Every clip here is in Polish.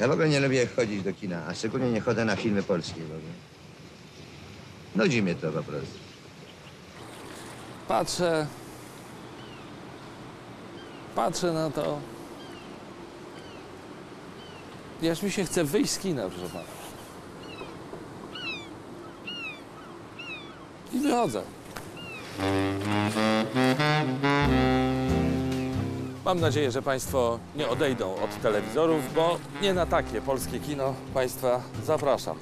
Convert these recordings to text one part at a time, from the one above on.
Ja w ogóle nie lubię chodzić do kina, a szczególnie nie chodzę na filmy polskie w ogóle. Nudzi mnie to po prostu. Patrzę. Patrzę na to. Aż mi się chce wyjść z kina, proszę pana. I wychodzę. Mam nadzieję, że Państwo nie odejdą od telewizorów, bo nie na takie polskie kino Państwa zapraszam.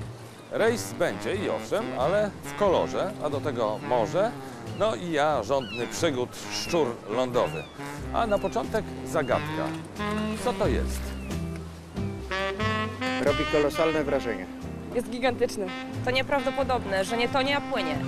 Rejs będzie i owszem, ale w kolorze, a do tego morze. No i ja, żądny przygód, szczur lądowy. A na początek zagadka. Co to jest? Robi kolosalne wrażenie. Jest gigantyczny. To nieprawdopodobne, że nie tonie, a płynie.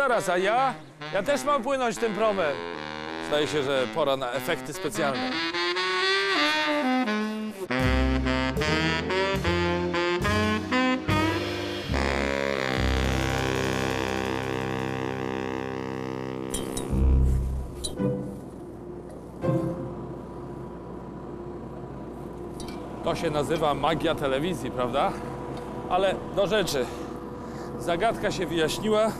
Zaraz, a ja? Ja też mam płynąć tym promem. Zdaje się, że pora na efekty specjalne. To się nazywa magia telewizji, prawda? Ale do rzeczy. Zagadka się wyjaśniła.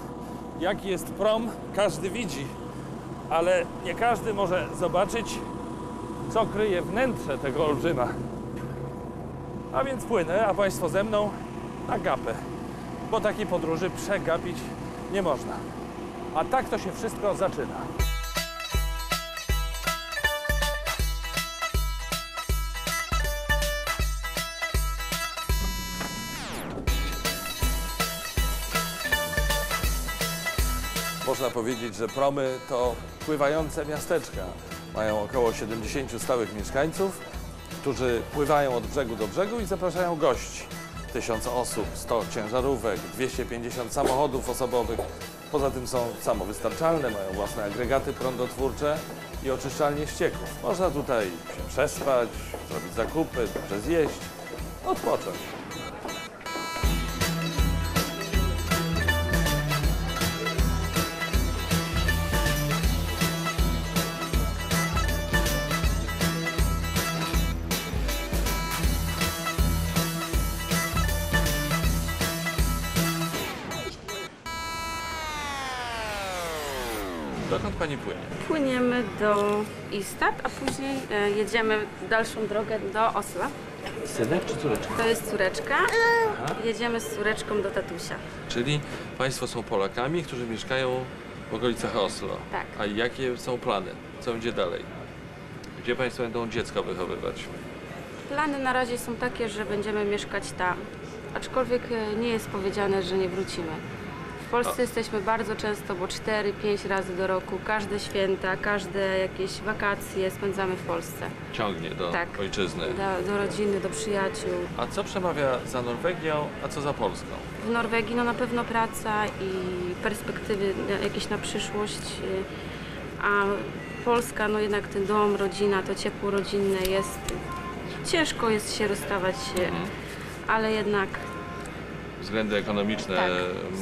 Jaki jest prom, każdy widzi, ale nie każdy może zobaczyć, co kryje wnętrze tego olbrzyma. A więc płynę, a Państwo ze mną na gapę, bo takiej podróży przegapić nie można. A tak to się wszystko zaczyna. Można powiedzieć, że promy to pływające miasteczka. Mają około 70 stałych mieszkańców, którzy pływają od brzegu do brzegu i zapraszają gości. 1000 osób, 100 ciężarówek, 250 samochodów osobowych. Poza tym są samowystarczalne, mają własne agregaty prądotwórcze i oczyszczalnie ścieków. Można tutaj się przespać, zrobić zakupy, dobrze zjeść, odpocząć. Dokąd pani płynie? Płyniemy do Istad, a później e, jedziemy w dalszą drogę do Osla. Synek czy córeczka? To jest córeczka. Jedziemy z córeczką do tatusia. Czyli Państwo są Polakami, którzy mieszkają w okolicach Oslo. Tak. A jakie są plany? Co będzie dalej? Gdzie Państwo będą dziecko wychowywać? Plany na razie są takie, że będziemy mieszkać tam. Aczkolwiek e, nie jest powiedziane, że nie wrócimy. W Polsce jesteśmy bardzo często, bo 4-5 razy do roku. Każde święta, każde jakieś wakacje spędzamy w Polsce. Ciągnie do Tak. ojczyzny. Do, do rodziny, do przyjaciół. A co przemawia za Norwegią, a co za Polską? W Norwegii no na pewno praca i perspektywy jakieś na przyszłość, y, a Polska no jednak ten dom, rodzina, to ciepło rodzinne jest, ciężko jest się rozstawać, y, Mhm. ale jednak Względy ekonomiczne tak,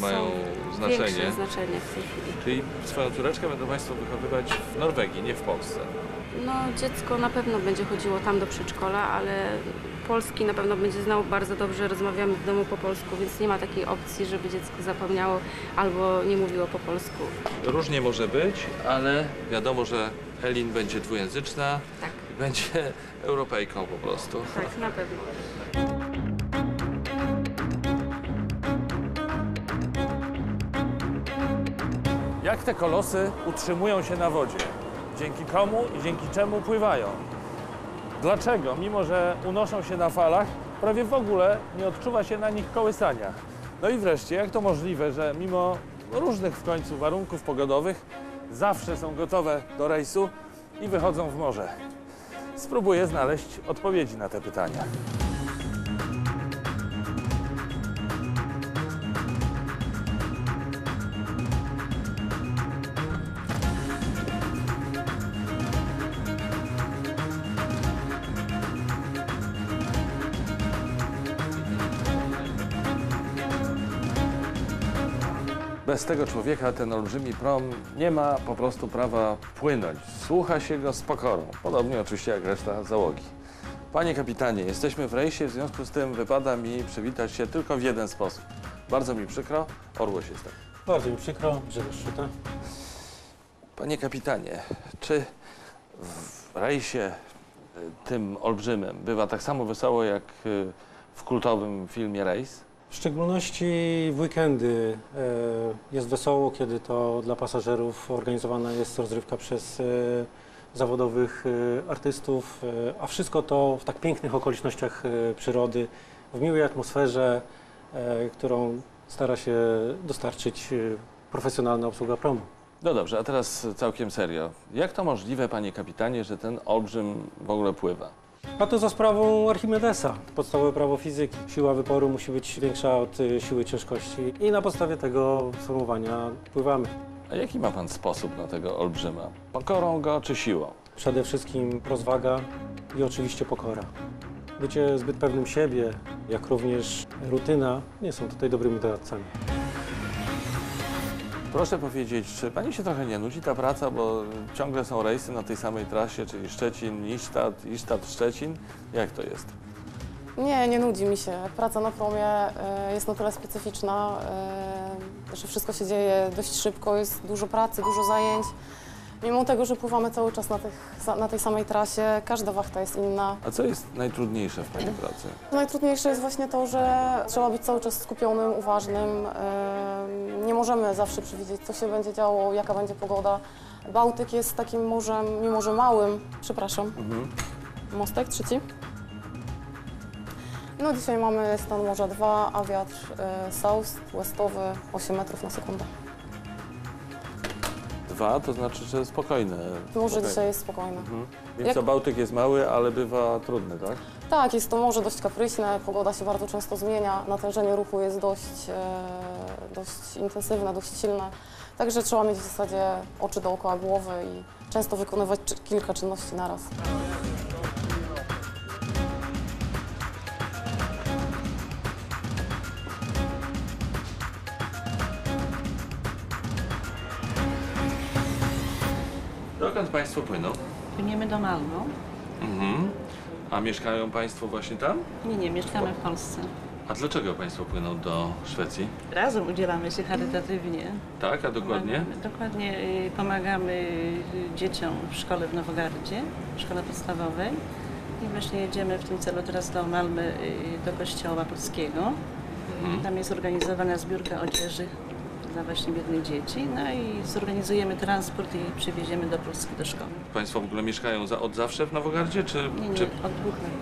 mają znaczenie. znaczenie w tej chwili. Czyli swoją córeczkę będą Państwo wychowywać w Norwegii, nie w Polsce. No dziecko na pewno będzie chodziło tam do przedszkola, ale polski na pewno będzie znał bardzo dobrze, rozmawiamy w domu po polsku, więc nie ma takiej opcji, żeby dziecko zapomniało albo nie mówiło po polsku. Różnie może być, ale wiadomo, że Elin będzie dwujęzyczna Tak, i będzie Europejką po prostu. tak, na pewno. Jak te kolosy utrzymują się na wodzie? Dzięki komu i dzięki czemu pływają? Dlaczego, mimo że unoszą się na falach, prawie w ogóle nie odczuwa się na nich kołysania? No i wreszcie, jak to możliwe, że mimo różnych w końcu warunków pogodowych zawsze są gotowe do rejsu i wychodzą w morze? spróbuję znaleźć odpowiedzi na te pytania. Bez tego człowieka ten olbrzymi prom nie ma po prostu prawa płynąć. Słucha się go z pokorą, podobnie oczywiście jak reszta załogi. Panie kapitanie, jesteśmy w rejsie, w związku z tym wypada mi przywitać się tylko w jeden sposób. Bardzo mi przykro, Orłoś jestem. Bardzo mi przykro, Grzegorz Szuta. Panie kapitanie, czy w rejsie y, tym olbrzymym bywa tak samo wesoło jak y, w kultowym filmie Rejs? W szczególności w weekendy e, jest wesoło, kiedy to dla pasażerów organizowana jest rozrywka przez e, zawodowych e, artystów, a wszystko to w tak pięknych okolicznościach przyrody, w miłej atmosferze, którą stara się dostarczyć profesjonalna obsługa promu. No dobrze, a teraz całkiem serio. Jak to możliwe, panie kapitanie, że ten olbrzym w ogóle pływa? A to za sprawą Archimedesa. Podstawowe prawo fizyki. Siła wyporu musi być większa od y, siły ciężkości i na podstawie tego sformułowania pływamy. A jaki ma pan sposób na tego olbrzyma? Pokorą go czy siłą? Przede wszystkim rozwaga i oczywiście pokora. Bycie zbyt pewnym siebie, jak również rutyna nie są tutaj dobrymi doradcami. Proszę powiedzieć, czy pani się trochę nie nudzi ta praca, bo ciągle są rejsy na tej samej trasie, czyli Szczecin, Isztat, Isztat, Szczecin. Jak to jest? Nie, nie nudzi mi się. Praca na promie e, jest na tyle specyficzna, e, że wszystko się dzieje dość szybko, jest dużo pracy, dużo zajęć. Mimo tego, że pływamy cały czas na, tych, na tej samej trasie, każda wachta jest inna. A co jest najtrudniejsze w pani pracy? Najtrudniejsze jest właśnie to, że trzeba być cały czas skupionym, uważnym. Nie możemy zawsze przewidzieć, co się będzie działo, jaka będzie pogoda. Bałtyk jest takim morzem, mimo że małym, przepraszam, Mhm. Mostek trzeci. No dzisiaj mamy stan morza 2, a wiatr e, south, westowy 8 metrów na sekundę. Dwa, to znaczy, że spokojne. Morze Spokojne. dzisiaj jest spokojne. Mhm. Więc Jak- co, Bałtyk jest mały, ale bywa trudny, tak? Tak, jest to morze dość kapryśne, pogoda się bardzo często zmienia, natężenie ruchu jest dość, e, dość intensywne, dość silne. Także trzeba mieć w zasadzie oczy dookoła głowy i często wykonywać kilka czynności naraz. Państwo płyną? Płyniemy do Malmo. Mhm. A mieszkają państwo właśnie tam? Nie, nie, mieszkamy w Polsce. A dlaczego państwo płyną do Szwecji? Razem udzielamy się charytatywnie. Tak, a dokładnie? Pomagamy, dokładnie y, pomagamy y, dzieciom w szkole w Nowogardzie, w szkole podstawowej. I właśnie jedziemy w tym celu teraz do Malmy, y, do kościoła polskiego. Mhm. Tam jest organizowana zbiórka odzieży dla właśnie biednych dzieci. No i zorganizujemy transport i przywieziemy do Polski do szkoły. Państwo w ogóle mieszkają za, od zawsze w Nowogardzie, czy... Nie, nie, czy... od dwóch lat.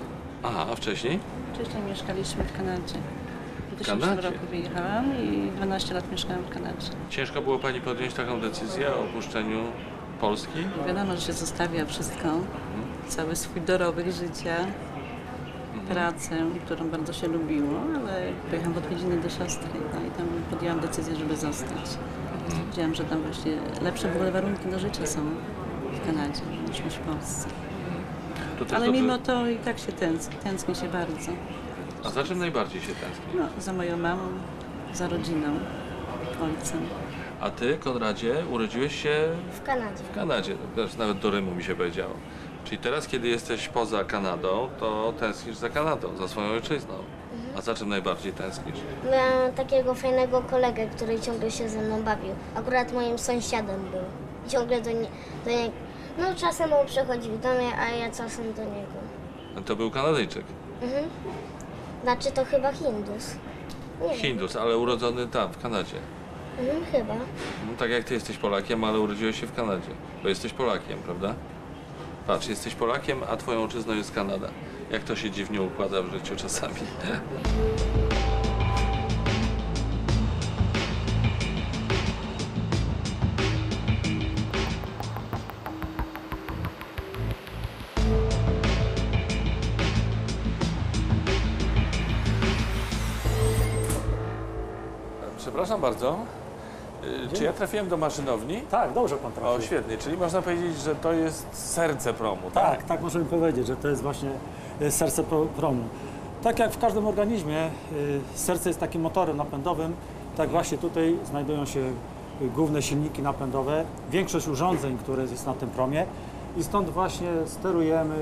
Aha, a wcześniej? Wcześniej mieszkaliśmy w Kanadzie. W 2000 Kanadzie? roku wyjechałam i 12 lat mieszkałam w Kanadzie. Ciężko było pani podjąć taką decyzję o opuszczeniu Polski? Wiadomo, że się zostawia wszystko, cały swój dorobek życia, pracę, którą bardzo się lubiło, ale pojechałam w odwiedziny do siostry no i tam podjęłam decyzję, żeby zostać. Widziałam, że tam właśnie lepsze w ogóle warunki do życia są w Kanadzie niż w Polsce. To też Ale dobrze. mimo to i tak się tęsknię, tęsknię się bardzo. A za czym najbardziej się tęskni? No, za moją mamą, za rodziną, ojcem. A ty, Konradzie, urodziłeś się W Kanadzie. w Kanadzie. Nawet do Rymu mi się powiedziało. Czyli teraz, kiedy jesteś poza Kanadą, to tęsknisz za Kanadą, za swoją ojczyzną. A za czym najbardziej tęsknisz? Miałem takiego fajnego kolegę, który ciągle się ze mną bawił. Akurat moim sąsiadem był. I Ciągle do, nie, do niego. No czasem on przychodził do mnie, a ja czasem do niego. To był Kanadyjczyk. Mhm. Znaczy to chyba Hindus. Nie wiem. Hindus, ale urodzony tam, w Kanadzie. Mhm, chyba. No, tak jak ty jesteś Polakiem, ale urodziłeś się w Kanadzie. Bo jesteś Polakiem, prawda? Patrz, jesteś Polakiem, a twoją ojczyzną jest Kanada. Jak to się dziwnie układa w życiu czasami. Przepraszam bardzo. Y, Czy ja trafiłem do maszynowni? Tak, dobrze pan O, trafił. świetnie, czyli można powiedzieć, że to jest serce promu, tak? Tak, tak możemy powiedzieć, że to jest właśnie e, serce pro- promu. Tak jak w każdym organizmie, e, serce jest takim motorem napędowym, tak właśnie tutaj znajdują się główne silniki napędowe, większość urządzeń, które jest na tym promie i stąd właśnie sterujemy,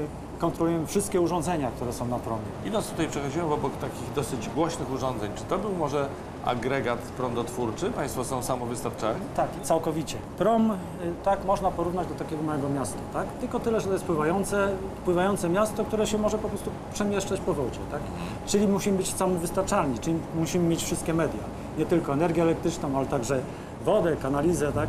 kontrolujemy wszystkie urządzenia, które są na promie. Idąc tutaj przechodziłem obok takich dosyć głośnych urządzeń. Czy to był może agregat prądotwórczy? Państwo są samowystarczalni? Tak, całkowicie. Prom, y, tak, można porównać do takiego małego miasta, tak? Tylko tyle, że to jest pływające, pływające miasto, które się może po prostu przemieszczać po wodzie, tak? Czyli musimy być samowystarczalni, czyli musimy mieć wszystkie media. Nie tylko energię elektryczną, ale także wodę, kanalizę, tak?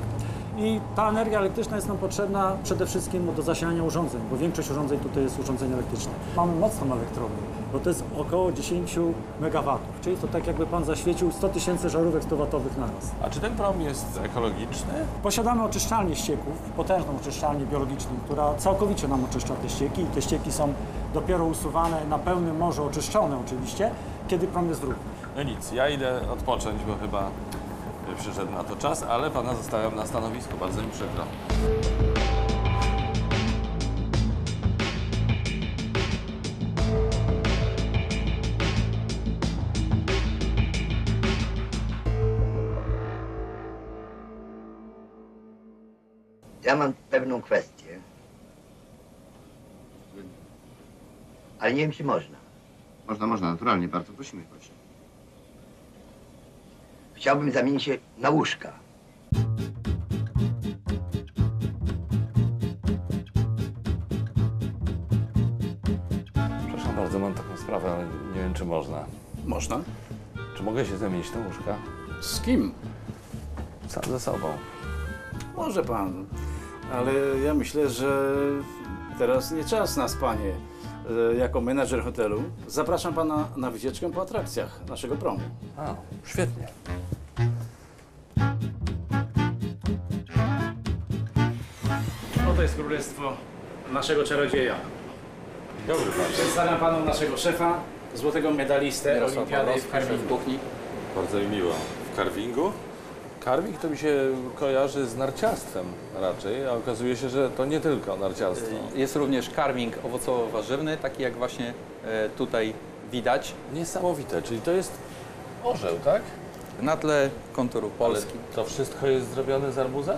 I ta energia elektryczna jest nam potrzebna przede wszystkim do zasilania urządzeń, bo większość urządzeń tutaj jest urządzeń elektrycznych. Mamy mocną elektrownię, bo to jest około 10 MW, czyli to tak jakby Pan zaświecił 100 tysięcy żarówek 100-watowych na raz. A czy ten prom jest ekologiczny? Posiadamy oczyszczalnię ścieków, potężną oczyszczalnię biologiczną, która całkowicie nam oczyszcza te ścieki i te ścieki są dopiero usuwane na pełnym morzu, oczyszczone oczywiście, kiedy prom jest ruchu. No nic, ja idę odpocząć, bo chyba przyszedł na to czas, ale pana zostawiam na stanowisku, bardzo mi przykro. Ja mam pewną kwestię. Ale nie wiem, czy można. Można, można, naturalnie, bardzo prosimy, proszę. Chciałbym zamienić się na łóżka. Przepraszam bardzo, mam taką sprawę, ale nie wiem, czy można. Można? Czy mogę się zamienić na łóżka? Z kim? Sam ze sobą. Może pan, ale ja myślę, że teraz nie czas na spanie. E, Jako menadżer hotelu zapraszam pana na wycieczkę po atrakcjach naszego promu. A, świetnie. Jest królestwo naszego czarodzieja. Dobry pan. Przedstawiam panu naszego szefa, złotego medalistę olimpiady w karmingu. Bardzo mi miło. W carvingu? Carving to mi się kojarzy z narciarstwem raczej, a okazuje się, że to nie tylko narciarstwo. Jest również karming owocowo-warzywny, taki jak właśnie e, tutaj widać. Niesamowite, czyli to jest orzeł, tak? Na tle konturu Polski. Ale to wszystko jest zrobione z arbuza?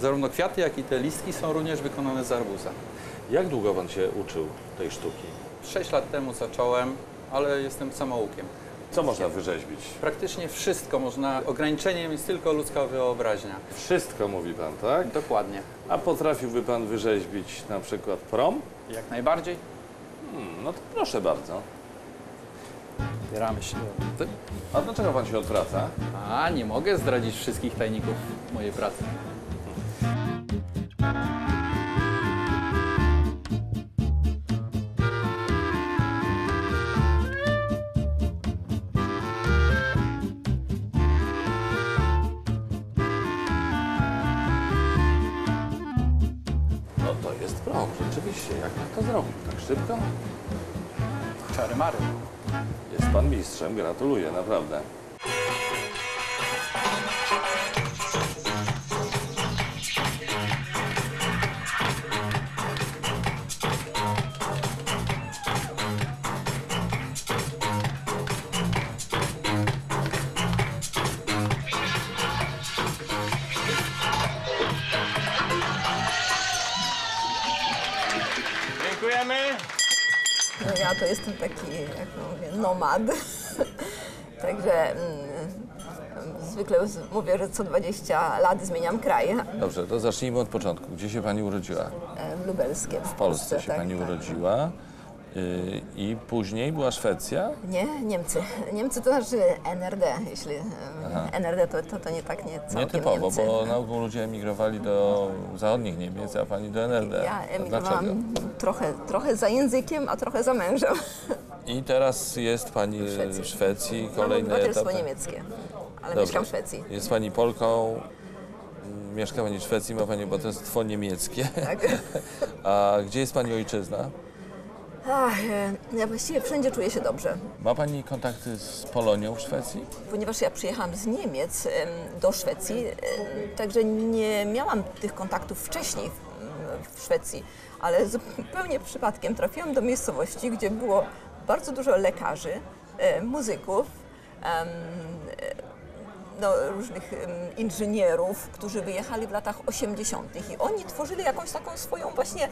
Zarówno kwiaty, jak i te listki są również wykonane z arbuza. Jak długo pan się uczył tej sztuki? Sześć lat temu zacząłem, ale jestem samoukiem. Co można wyrzeźbić? Praktycznie wszystko można, ograniczeniem jest tylko ludzka wyobraźnia. Wszystko mówi pan, tak? Dokładnie. A potrafiłby pan wyrzeźbić na przykład prom? Jak najbardziej. Hmm, no to proszę bardzo. Bieramy się. A dlaczego pan się odwraca? A, nie mogę zdradzić wszystkich tajników mojej pracy. Szybko? Czary mary. Jest pan mistrzem, gratuluję, naprawdę. To jestem taki, jak mówię, nomad. Także mm, zwykle mówię, że co 20 lat zmieniam kraj. Dobrze, to zacznijmy od początku. Gdzie się pani urodziła? E, Lubelskie. W Polsce się tak, pani tak. urodziła. I później była Szwecja. Nie, Niemcy. Niemcy to znaczy NRD, jeśli Aha. NRD to, to, to nie tak, nie całkiem Nietypowo, Niemcy. bo na ogół ludzie emigrowali do zachodnich Niemiec, a pani do NRD. Ja emigrowałam Dlaczego? trochę, trochę za językiem, a trochę za mężem. I teraz jest pani w Szwecji. Szwecji, Mam kolejny obywatelstwo etap. niemieckie, ale Dobrze. mieszkam w Szwecji. Jest pani Polką, m, mieszka pani w Szwecji, ma pani obywatelstwo niemieckie. Tak. A gdzie jest pani ojczyzna? Ach, e, ja właściwie wszędzie czuję się dobrze. Ma Pani kontakty z Polonią w Szwecji? Ponieważ ja przyjechałam z Niemiec em, do Szwecji, także nie miałam tych kontaktów wcześniej w, Szwecji, ale zupełnie przypadkiem trafiłam do miejscowości, gdzie było bardzo dużo lekarzy, e, muzyków, no, różnych inżynierów, którzy wyjechali w latach 80. i oni tworzyli jakąś taką swoją właśnie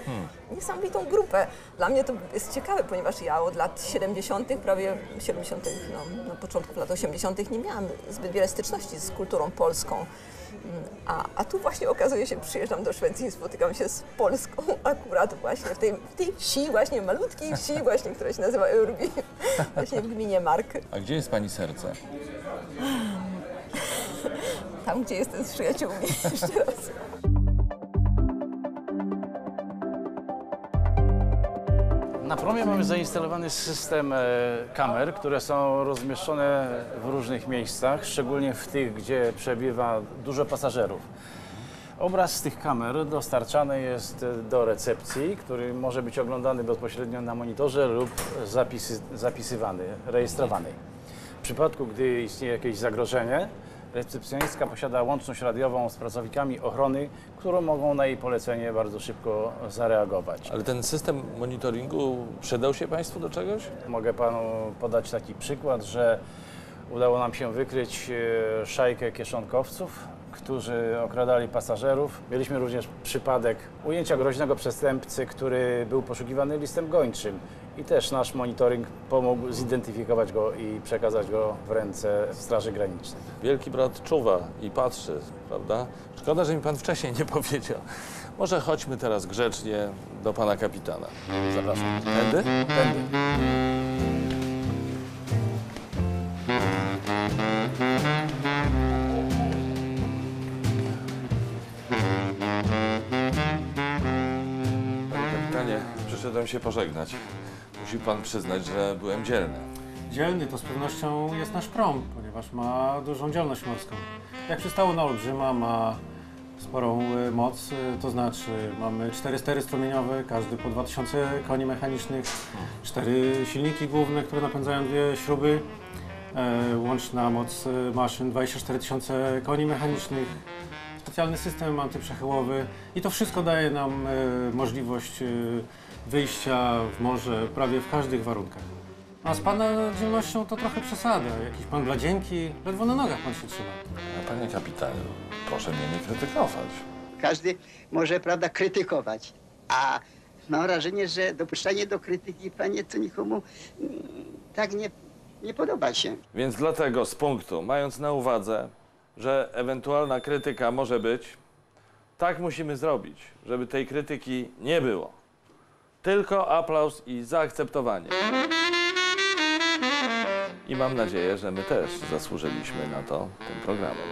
niesamowitą grupę. Dla mnie to jest ciekawe, ponieważ ja od lat 70., prawie 70., no, na początku lat 80. nie miałam zbyt wiele styczności z kulturą polską. A, a tu właśnie okazuje się, przyjeżdżam do Szwecji i spotykam się z Polską akurat właśnie w tej, w tej wsi, właśnie malutkiej wsi właśnie, która się nazywa Urbi, właśnie w gminie Mark. A gdzie jest Pani serce? Tam, gdzie jestem z przyjaciółmi. Jeszcze raz. Na promie mamy zainstalowany system e, kamer, które są rozmieszczone w różnych miejscach, szczególnie w tych, gdzie przebywa dużo pasażerów. Obraz z tych kamer dostarczany jest do recepcji, który może być oglądany bezpośrednio na monitorze lub zapisy, zapisywany, rejestrowany. W przypadku, gdy istnieje jakieś zagrożenie, recepcjonistka posiada łączność radiową z pracownikami ochrony, którzy mogą na jej polecenie bardzo szybko zareagować. Ale ten system monitoringu przydał się Państwu do czegoś? Mogę panu podać taki przykład, że udało nam się wykryć e, szajkę kieszonkowców, którzy okradali pasażerów. Mieliśmy również przypadek ujęcia groźnego przestępcy, który był poszukiwany listem gończym. I też nasz monitoring pomógł zidentyfikować go i przekazać go w ręce Straży Granicznej. Wielki brat czuwa i patrzy, prawda? Szkoda, że mi Pan wcześniej nie powiedział. Może chodźmy teraz grzecznie do Pana kapitana. Zapraszam. Tędy? Tędy. Się pożegnać. Musi Pan przyznać, że byłem dzielny. Dzielny to z pewnością jest nasz prom, ponieważ ma dużą działalność morską. Jak przystało na Olbrzyma, ma sporą y, moc, y, to znaczy mamy cztery stery strumieniowe, każdy po 2000 koni mechanicznych, cztery silniki główne, które napędzają dwie śruby, e, łączna moc maszyn 24 tysiące koni mechanicznych, specjalny system antyprzechyłowy i to wszystko daje nam e, możliwość e, wyjścia w morze prawie w każdych warunkach. A z Pana dzielnością to trochę przesada. Jakiś Pan bladzienki, ledwo na nogach Pan się trzyma. Panie kapitanie, proszę mnie nie krytykować. Każdy może, prawda, krytykować, a mam wrażenie, że dopuszczanie do krytyki, panie, to nikomu mm, tak nie, nie podoba się. Więc dlatego z punktu, mając na uwadze, że ewentualna krytyka może być, tak musimy zrobić, żeby tej krytyki nie było. Tylko aplauz i zaakceptowanie. I mam nadzieję, że my też zasłużyliśmy na to tym programem.